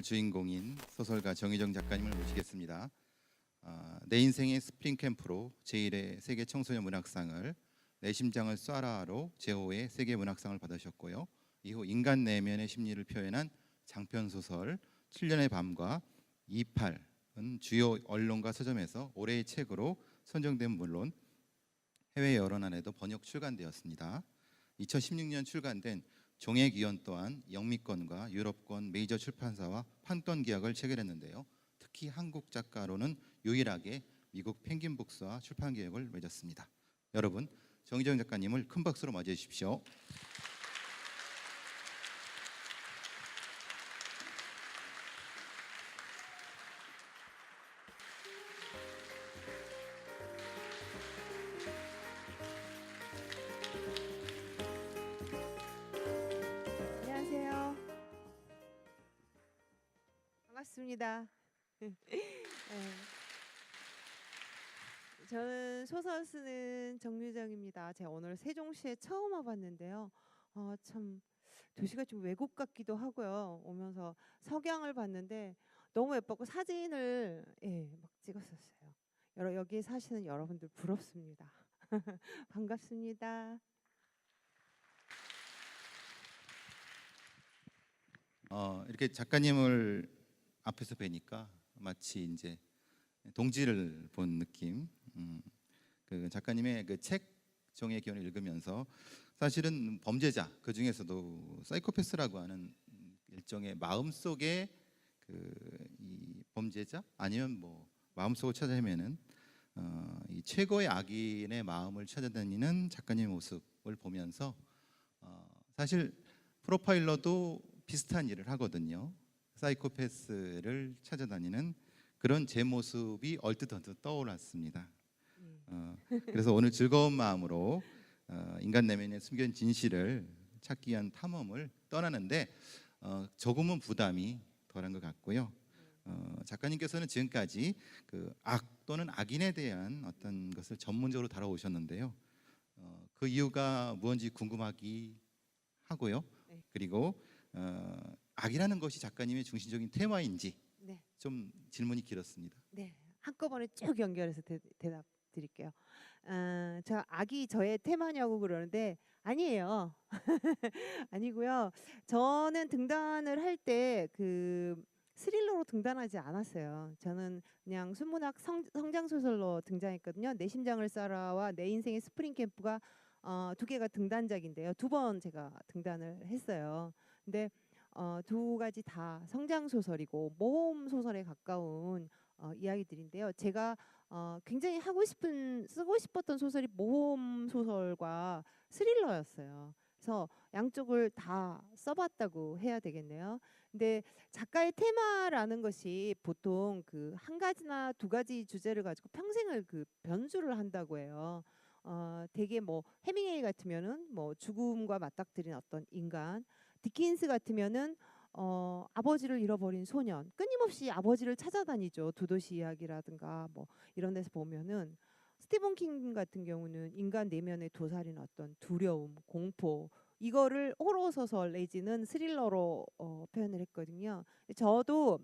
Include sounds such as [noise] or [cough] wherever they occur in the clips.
오늘 주인공인 소설가 정희정 작가님을 모시겠습니다. 아, 내 인생의 스프링 캠프로 제1회 세계 청소년 문학상을 내 심장을 쏴라로 제5회 세계 문학상을 받으셨고요. 이후 인간 내면의 심리를 표현한 장편 소설 7년의 밤과 28은 주요 언론과 서점에서 올해의 책으로 선정된 물론 해외 여러 나라에도 번역 출간되었습니다. 2016년 출간된 종의 기원 또한 영미권과 유럽권 메이저 출판사와 판권 계약을 체결했는데요. 특히 한국 작가로는 유일하게 미국 펭귄 북스와 출판 계약을 맺었습니다. 여러분 정희정 작가님을 큰 박수로 맞이해 주십시오. 반갑습니다. [laughs] 네. 저는 소설 쓰는 정유정입니다. 제가 오늘 세종시에 처음 와봤는데요. 어, 참 도시가 좀 외국 같기도 하고요. 오면서 석양을 봤는데 너무 예뻤고 사진을 예, 막 찍었었어요. 여러 여기 사시는 여러분들 부럽습니다. [laughs] 반갑습니다. 어, 이렇게 작가님을 앞에서 뵈니까 마치 이제 동지를 본 느낌. 음, 그 작가님의 그책 종의 기원을 읽으면서 사실은 범죄자 그 중에서도 사이코패스라고 하는 일종의 마음 속에 그이 범죄자 아니면 뭐 마음 속을 찾아 헤매는 어, 이 최고의 악인의 마음을 찾아다니는 작가님의 모습을 보면서 어, 사실 프로파일러도 비슷한 일을 하거든요. 사이코패스를 찾아다니는 그런 제 모습이 얼뜻 얼뜻 떠올랐습니다. 음. 어, 그래서 오늘 즐거운 마음으로 어, 인간 내면의 숨겨진 진실을 찾기 위한 탐험을 떠나는데 어, 조금은 부담이 덜한 것 같고요. 어, 작가님께서는 지금까지 그 악 또는 악인에 대한 어떤 것을 전문적으로 다뤄오셨는데요. 어, 그 이유가 무언지 궁금하기 하고요. 네. 그리고 어, 악이라는 것이 작가님의 중심적인 테마인지 네. 좀 질문이 길었습니다. 네, 한꺼번에 쭉 연결해서 대, 답 드릴게요. 아, 저 악이 저의 테마냐고 그러는데 아니에요. [laughs] 아니고요. 저는 등단을 할 때 그 스릴러로 등단하지 않았어요. 저는 그냥 순문학 성, 성장 소설로 등장했거든요. 내 심장을 쏴라와 내 인생의 스프링 캠프가 어, 두 개가 등단작인데요. 두 번 제가 등단을 했어요. 근데 어, 두 가지 다 성장 소설이고 모험 소설에 가까운 어, 이야기들인데요. 제가 어, 굉장히 하고 싶은 쓰고 싶었던 소설이 모험 소설과 스릴러였어요. 그래서 양쪽을 다 써봤다고 해야 되겠네요. 근데 작가의 테마라는 것이 보통 그 한 가지나 두 가지 주제를 가지고 평생을 그 변주를 한다고 해요. 어, 되게 뭐 해밍웨이 같으면은 뭐 죽음과 맞닥뜨린 어떤 인간, 디킨스 같으면은 어, 아버지를 잃어버린 소년 끊임없이 아버지를 찾아다니죠. 두도시 이야기라든가 뭐 이런 데서 보면은 스티븐 킹 같은 경우는 인간 내면에 도사린 어떤 두려움 공포 이거를 호러 소설 내지는 스릴러로 어, 표현을 했거든요. 저도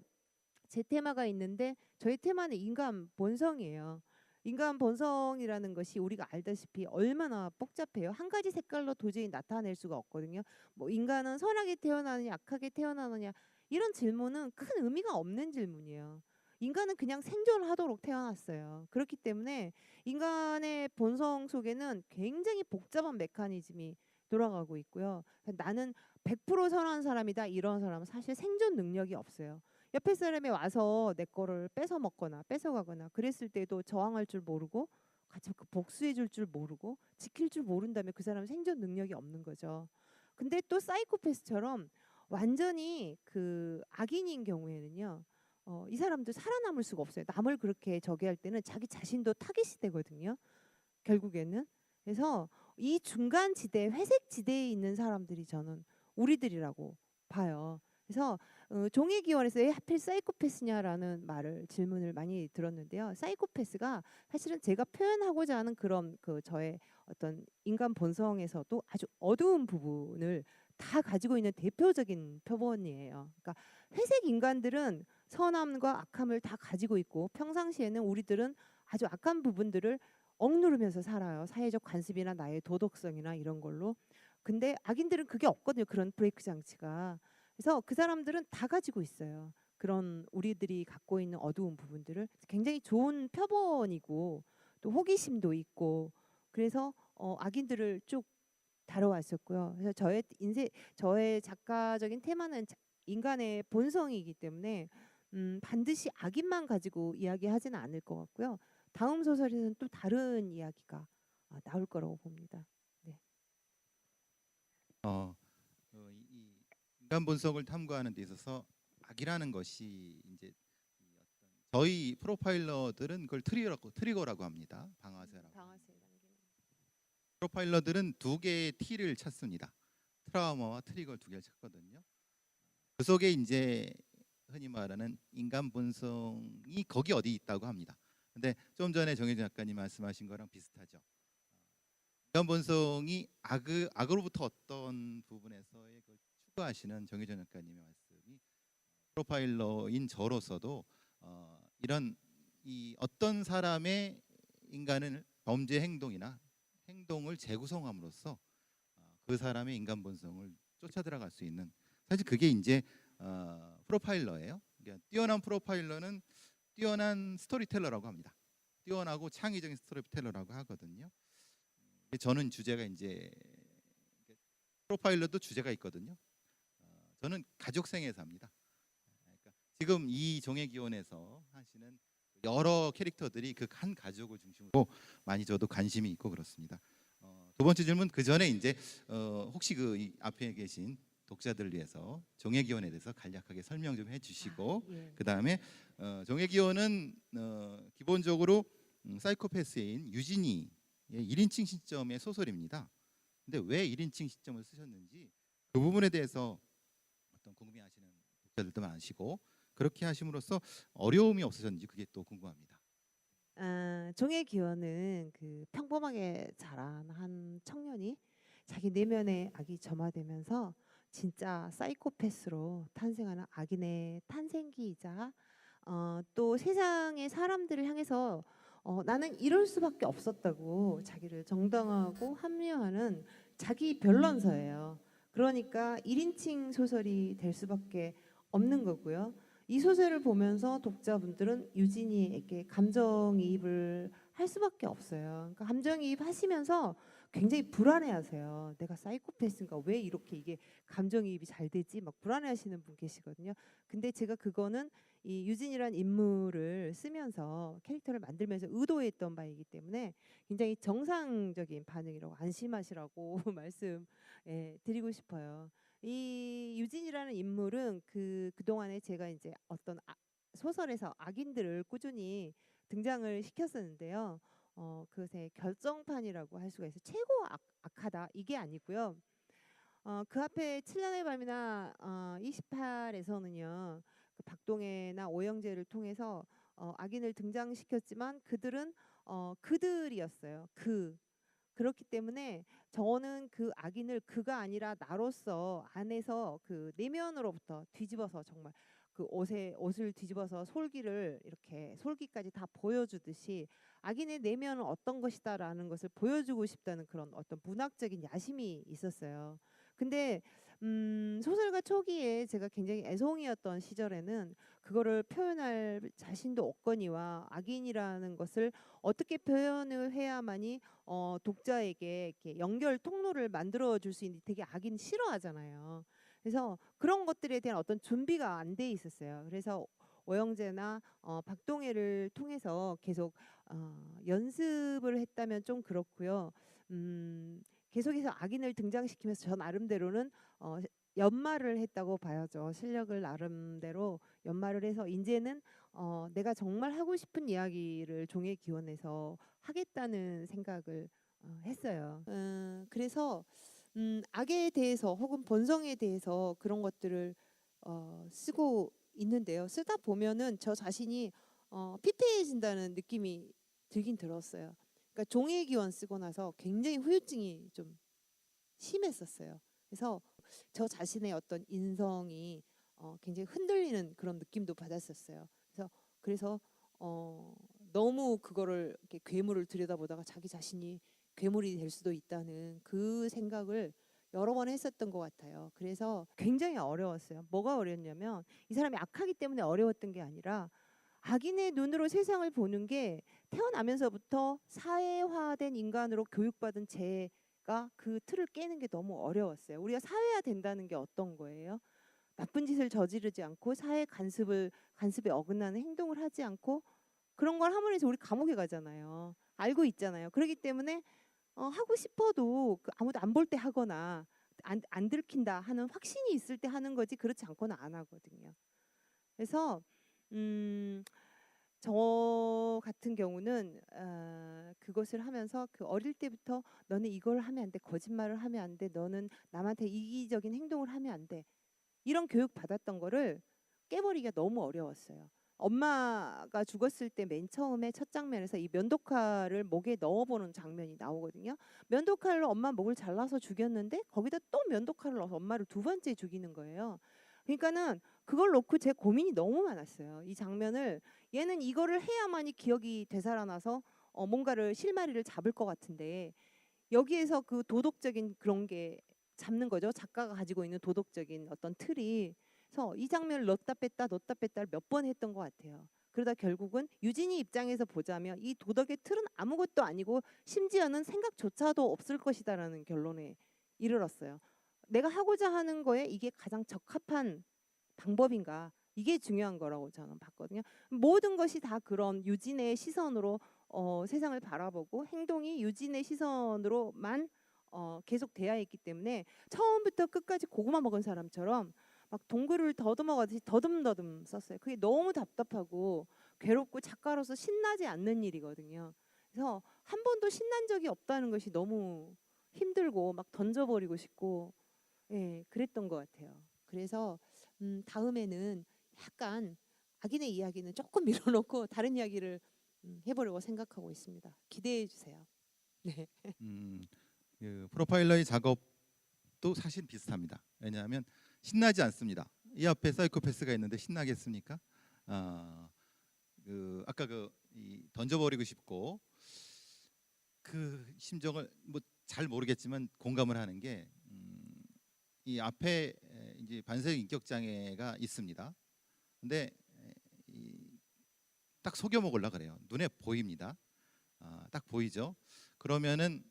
제 테마가 있는데 저희 테마는 인간 본성이에요 인간 본성이라는 것이 우리가 알다시피 얼마나 복잡해요. 한 가지 색깔로 도저히 나타낼 수가 없거든요. 뭐 인간은 선하게 태어나느냐 악하게 태어나느냐 이런 질문은 큰 의미가 없는 질문이에요. 인간은 그냥 생존하도록 태어났어요. 그렇기 때문에 인간의 본성 속에는 굉장히 복잡한 메커니즘이 돌아가고 있고요. 나는 100% 선한 사람이다 이런 사람은 사실 생존 능력이 없어요. 옆에 사람이 와서 내 거를 뺏어 먹거나 뺏어 가거나 그랬을 때도 저항할 줄 모르고 같이 그 복수해 줄 줄 모르고 지킬 줄 모른다면 그 사람은 생존 능력이 없는 거죠. 근데 또 사이코패스처럼 완전히 그 악인인 경우에는요. 어, 이 사람도 살아남을 수가 없어요. 남을 그렇게 저기 할 때는 자기 자신도 타깃이 되거든요. 결국에는. 그래서 이 중간 지대, 회색 지대에 있는 사람들이 저는 우리들이라고 봐요. 그래서 어, 종의 기원에서 왜 하필 사이코패스냐라는 말을 질문을 많이 들었는데요. 사이코패스가 사실은 제가 표현하고자 하는 그런 그 저의 어떤 인간 본성에서도 아주 어두운 부분을 다 가지고 있는 대표적인 표본이에요. 그러니까 회색 인간들은 선함과 악함을 다 가지고 있고 평상시에는 우리들은 아주 악한 부분들을 억누르면서 살아요. 사회적 관습이나 나의 도덕성이나 이런 걸로. 근데 악인들은 그게 없거든요. 그런 브레이크 장치가. 그래서 그 사람들은 다 가지고 있어요. 그런 우리들이 갖고 있는 어두운 부분들을 굉장히 좋은 표본이고 또 호기심도 있고 그래서 어, 악인들을 쭉 다뤄왔었고요. 그래서 저의 인생 저의 작가적인 테마는 자- 인간의 본성이기 때문에 음, 반드시 악인만 가지고 이야기하지는 않을 것 같고요. 다음 소설에는 또 다른 이야기가 어, 나올 거라고 봅니다. 어, 어, 인간 본성을 탐구하는 데 있어서 악이라는 것이 이제 저희 프로파일러들은 그걸 트리거라고 트리거라고 합니다. 방아쇠라고. 프로파일러들은 두 개의 T를 찾습니다. 트라우마와 트리거 두 개를 찾거든요. 그 속에 이제 흔히 말하는 인간 본성이 거기 어디 있다고 합니다. 근데 좀 전에 정혜진 작가님 말씀하신 거랑 비슷하죠. 인간 본성이 악 악으로부터 어떤 부분에서의 그 추구하시는 정혜진 작가님의 말씀이 프로파일러인 저로서도 어, 이런 이 어떤 사람의 인간은 범죄 행동이나 행동을 재구성함으로써 어, 그 사람의 인간 본성을 쫓아 들어갈 수 있는 사실 그게 이제 어, 프로파일러예요. 그러니까 뛰어난 프로파일러는 뛰어난 스토리텔러라고 합니다. 뛰어나고 창의적인 스토리텔러라고 하거든요. 저는 주제가 이제 프로파일러도 주제가 있거든요. 어, 저는 가족생에서 합니다. 그러니까 지금 이 종의 기원에서 하시는 여러 캐릭터들이 그 한 가족을 중심으로 많이 저도 관심이 있고 그렇습니다. 어, 두 번째 질문 그 전에 이제 어, 혹시 그이 앞에 계신 독자들을 위해서 종의 기원에 대해서 간략하게 설명 좀 해주시고 예. 그 다음에 어, 종의 기원은 어, 기본적으로 음, 사이코패스인 유진이 의 1인칭 시점의 소설입니다. 근데 왜 1인칭 시점을 쓰셨는지 그 부분에 대해서 어떤 궁금해하시는 독자들도 많으시고 그렇게 하심으로써 어려움이 없으셨는지 그게 또 궁금합니다. 아, 종의 기원은 그 평범하게 자란 한 청년이 자기 내면의 악이 점화되면서 진짜 사이코패스로 탄생하는 악인의 탄생기이자 어, 또 세상의 사람들을 향해서 어, 나는 이럴 수밖에 없었다고 자기를 정당하고 합리화하는 자기 변론서예요. 그러니까 1인칭 소설이 될 수밖에 없는 거고요. 이 소설을 보면서 독자분들은 유진이에게 감정이입을 할 수밖에 없어요. 그러니까 감정이입 하시면서 굉장히 불안해하세요. 내가 사이코패스인가? 왜 이렇게 이게 감정이입이 잘 되지? 막 불안해하시는 분 계시거든요. 근데 제가 그거는 이 유진이란 인물을 쓰면서 캐릭터를 만들면서 의도했던 바이기 때문에 굉장히 정상적인 반응이라고 안심하시라고 [laughs] 말씀 예, 드리고 싶어요. 이 유진이라는 인물은 그 그동안에 제가 이제 어떤 아, 소설에서 악인들을 꾸준히 등장을 시켰었는데요. 어, 그것의 결정판이라고 할 수가 있어요. 최고 악, 악하다 이게 아니고요. 어, 그 앞에 7년의 밤이나 어, 28에서는요. 그 박동해나 오영재를 통해서 어, 악인을 등장시켰지만 그들은 어, 그들이었어요. 그 그렇기 때문에 저는 그 악인을 그가 아니라 나로서 안에서 그 내면으로부터 뒤집어서 정말 그 옷에 옷을 뒤집어서 솔기를 이렇게 솔기까지 다 보여주듯이 악인의 내면은 어떤 것이다라는 것을 보여주고 싶다는 그런 어떤 문학적인 야심이 있었어요. 근데 음, 소설가 초기에 제가 굉장히 애송이었던 시절에는 그거를 표현할 자신도 없거니와 악인이라는 것을 어떻게 표현을 해야만이 어, 독자에게 이렇게 연결 통로를 만들어 줄 수 있는 되게 악인 싫어하잖아요. 그래서 그런 것들에 대한 어떤 준비가 안 돼 있었어요. 그래서 오영재나 어, 박동해를 통해서 계속 어, 연습을 했다면 좀 그렇고요. 음, 계속해서 악인을 등장시키면서 저 나름대로는 어, 연말을 했다고 봐야죠. 실력을 나름대로 연말을 해서 이제는 어, 내가 정말 하고 싶은 이야기를 종의 기원에서 하겠다는 생각을 어, 했어요. 음, 그래서 음, 악에 대해서 혹은 본성에 대해서 그런 것들을 어, 쓰고 있는데요. 쓰다 보면은 저 자신이 어, 피폐해진다는 느낌이 들긴 들었어요. 그러니까 종이 기원 쓰고 나서 굉장히 후유증이 좀 심했었어요. 그래서 저 자신의 어떤 인성이 어, 굉장히 흔들리는 그런 느낌도 받았었어요. 그래서 그래서 어, 너무 그거를 이렇게 괴물을 들여다보다가 자기 자신이 괴물이 될 수도 있다는 그 생각을 여러 번 했었던 것 같아요. 그래서 굉장히 어려웠어요. 뭐가 어려웠냐면 이 사람이 악하기 때문에 어려웠던 게 아니라 악인의 눈으로 세상을 보는 게 태어나면서부터 사회화된 인간으로 교육받은 제가 그 틀을 깨는 게 너무 어려웠어요. 우리가 사회화 된다는 게 어떤 거예요? 나쁜 짓을 저지르지 않고 사회 간섭을 간섭에 어긋나는 행동을 하지 않고 그런 걸 함으로 해서 우리 감옥에 가잖아요. 알고 있잖아요. 그렇기 때문에 어, 하고 싶어도 그 아무도 안 볼 때 하거나 안, 안 들킨다 하는 확신이 있을 때 하는 거지 그렇지 않고는 안 하거든요. 그래서 음, 저 같은 경우는 어, 그것을 하면서 그 어릴 때부터 너는 이걸 하면 안 돼, 거짓말을 하면 안 돼, 너는 남한테 이기적인 행동을 하면 안 돼. 이런 교육 받았던 거를 깨버리기가 너무 어려웠어요. 엄마가 죽었을 때 맨 처음에 첫 장면에서 이 면도칼을 목에 넣어보는 장면이 나오거든요. 면도칼로 엄마 목을 잘라서 죽였는데 거기다 또 면도칼을 넣어서 엄마를 두 번째 죽이는 거예요. 그러니까는 그걸 놓고 제 고민이 너무 많았어요. 이 장면을 얘는 이거를 해야만이 기억이 되살아나서 어, 뭔가를 실마리를 잡을 것 같은데 여기에서 그 도덕적인 그런 게 잡는 거죠. 작가가 가지고 있는 도덕적인 어떤 틀이 그래서 이 장면을 넣었다 뺐다 넣었다 뺐다를 몇 번 했던 것 같아요. 그러다 결국은 유진이 입장에서 보자면 이 도덕의 틀은 아무것도 아니고 심지어는 생각조차도 없을 것이다라는 결론에 이르렀어요. 내가 하고자 하는 거에 이게 가장 적합한 방법인가 이게 중요한 거라고 저는 봤거든요. 모든 것이 다 그런 유진의 시선으로 어, 세상을 바라보고 행동이 유진의 시선으로만 어, 계속 돼야 있기 때문에 처음부터 끝까지 고구마 먹은 사람처럼 막 동굴을 더듬어 가듯이 더듬더듬 썼어요. 그게 너무 답답하고 괴롭고 작가로서 신나지 않는 일이거든요. 그래서 한 번도 신난 적이 없다는 것이 너무 힘들고 막 던져버리고 싶고 예 그랬던 것 같아요. 그래서 음, 다음에는 약간 악인의 이야기는 조금 [laughs] 밀어놓고 다른 이야기를 음, 해보려고 생각하고 있습니다. 기대해 주세요. [laughs] 네. 음, 그 프로파일러의 작업도 사실 비슷합니다. 왜냐하면 신나지 않습니다. 이 앞에 사이코패스가 있는데 신나겠습니까? 아, 그 아까 그이 던져버리고 싶고 그 심정을 뭐 잘 모르겠지만 공감을 하는 게 음, 이 앞에 에, 이제 반사적 인격 장애가 있습니다. 근데 딱 속여 먹으려 그래요. 눈에 보입니다. 아, 딱 보이죠. 그러면은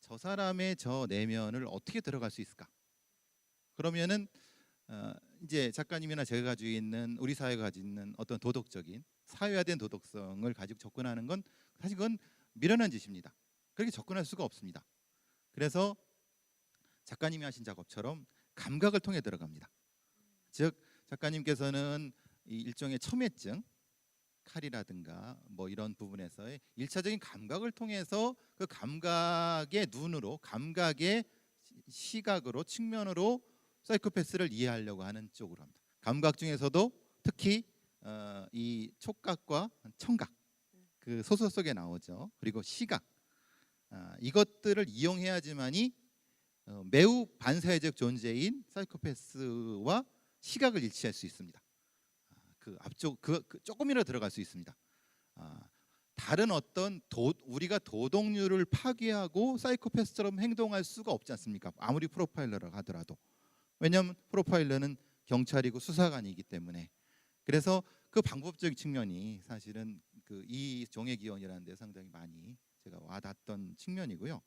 저 사람의 저 내면을 어떻게 들어갈 수 있을까? 그러면은 어, 이제 작가님이나 제가 가지고 있는 우리 사회가 가지고 있는 어떤 도덕적인 사회화된 도덕성을 가지고 접근하는 건 사실 그건 미련한 짓입니다. 그렇게 접근할 수가 없습니다. 그래서 작가님이 하신 작업처럼 감각을 통해 들어갑니다. 즉 작가님께서는 이 일종의 첨예증 칼이라든가 뭐 이런 부분에서의 일차적인 감각을 통해서 그 감각의 눈으로 감각의 시- 시각으로 측면으로 사이코패스를 이해하려고 하는 쪽으로 합니다. 감각 중에서도 특히 어, 이 촉각과 청각 그 소설 속에 나오죠. 그리고 시각 아, 이것들을 이용해야지만이 어, 매우 반사회적 존재인 사이코패스와 시각을 일치할 수 있습니다. 아, 그 앞쪽 그, 그 조금이라도 들어갈 수 있습니다. 아, 다른 어떤 도, 우리가 도덕률을 파괴하고 사이코패스처럼 행동할 수가 없지 않습니까? 아무리 프로파일러라 하더라도 왜냐하면 프로파일러는 경찰이고 수사관이기 때문에 그래서 그 방법적인 측면이 사실은 그 이 종의 기원이라는 데 상당히 많이 제가 와닿았던 측면이고요.